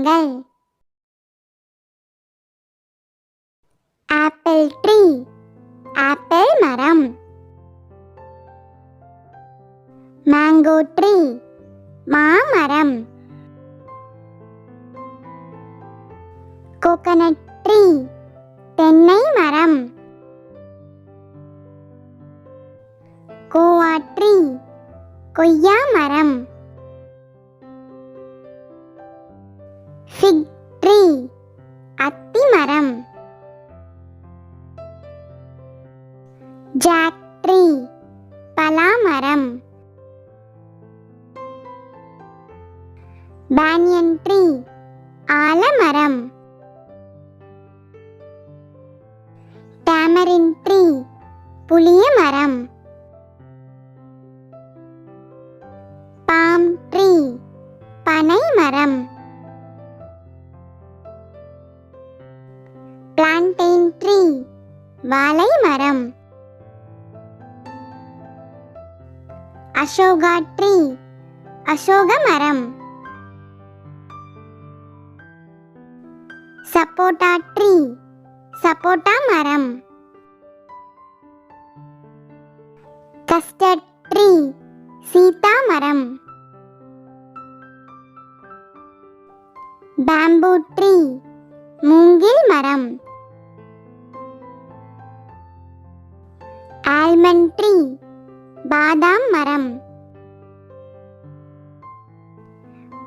மரங்கள் apple tree apple மரம். Mango tree மாமரம். கோகனட் ட்ரீ தென்னை மரம். கோவா ட்ரீ கொய்யா மரம். ஃபிக் ட்ரீ அத்தி மரம் ஜாக் ட்ரீ பலாமரம். பேனியன் ட்ரீ ஆலமரம். டேமரின் ட்ரீ புளிய மரம் பாம் ட்ரீ பனை மரம் மவுண்டெயின் ட்ரீ வாழை மரம். அசோகா ட்ரீ. அசோக மரம். சப்போட்டா ட்ரீ. சப்போட்டா மரம். Custard tree. சீதா மரம். Bamboo tree. மூங்கில் மரம். ஆல்மண்ட் ட்ரீ பாதாம் மரம்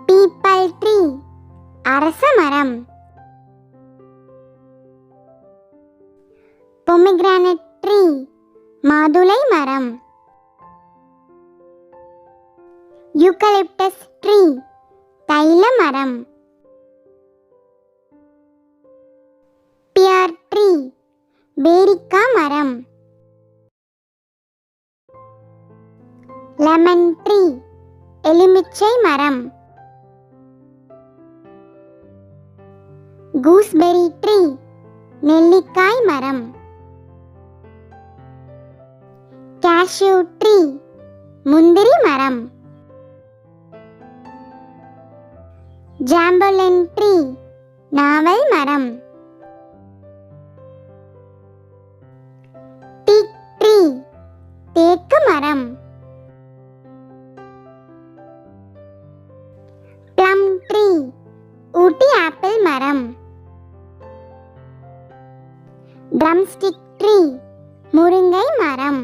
பீப்பல் ட்ரீ அரச மரம் பொமிகிரானட் ட்ரீ மாதுளை மரம் யூக்கலிப்டஸ் ட்ரீ தைல மரம் லெமன் ட்ரீ எலுமிச்சை மரம் கூஸ்பெரி ட்ரீ நெல்லிக்காய் மரம் கேஷ்யூ ட்ரீ முந்திரி மரம் ஜாம்பலின் ட்ரீ நாவல் மரம் ட்ரீ ஊட்டி ஆப்பிள் மரம். ட்ரம்ஸ்டிக் ட்ரீ முருங்கை மரம்.